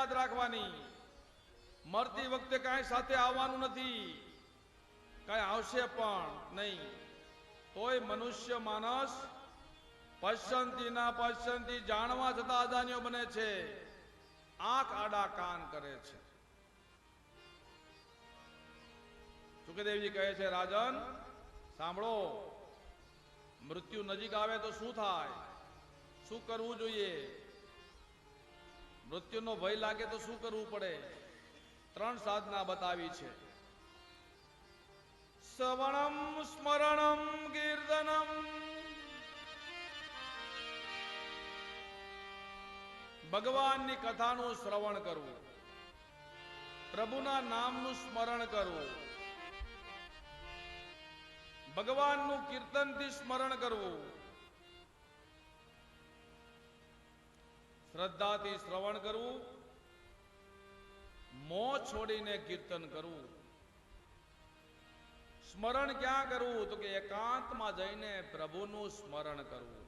યાદ રાખવાની. મરતી વખતે કાંઈ સાથે આવવાનું નથી. કાંઈ આવશે પણ નહીં. તોય મનુષ્ય માનસ પશ્ચંતી ના પશ્ચંતી જાણવા છતાં અદાનીઓ બને છે. આંખ આડા કાન કરે છે. સુખદેવજી કહે છે, રાજન, સાંભળો. મૃત્યુ નજીક આવે તો શું થાય? શું કરવું જોઈએ? મૃત્યુનો ભય લાગે તો શું કરવું પડે? ત્રણ સાધના બતાવી છે. શ્રવણમ સ્મરણમ કીર્તનમ ભગવાનની કથાનું શ્રવણ કરવું. પ્રભુના નામનું સ્મરણ કરવું. ભગવાનનું કીર્તનથી સ્મરણ કરવું. શ્રદ્ધાથી શ્રવણ કરવું, મો છોડીને કીર્તન કરવું. સ્મરણ ક્યાં કરવું? તો કે એકાંતમાં જઈને પ્રભુનું સ્મરણ કરવું.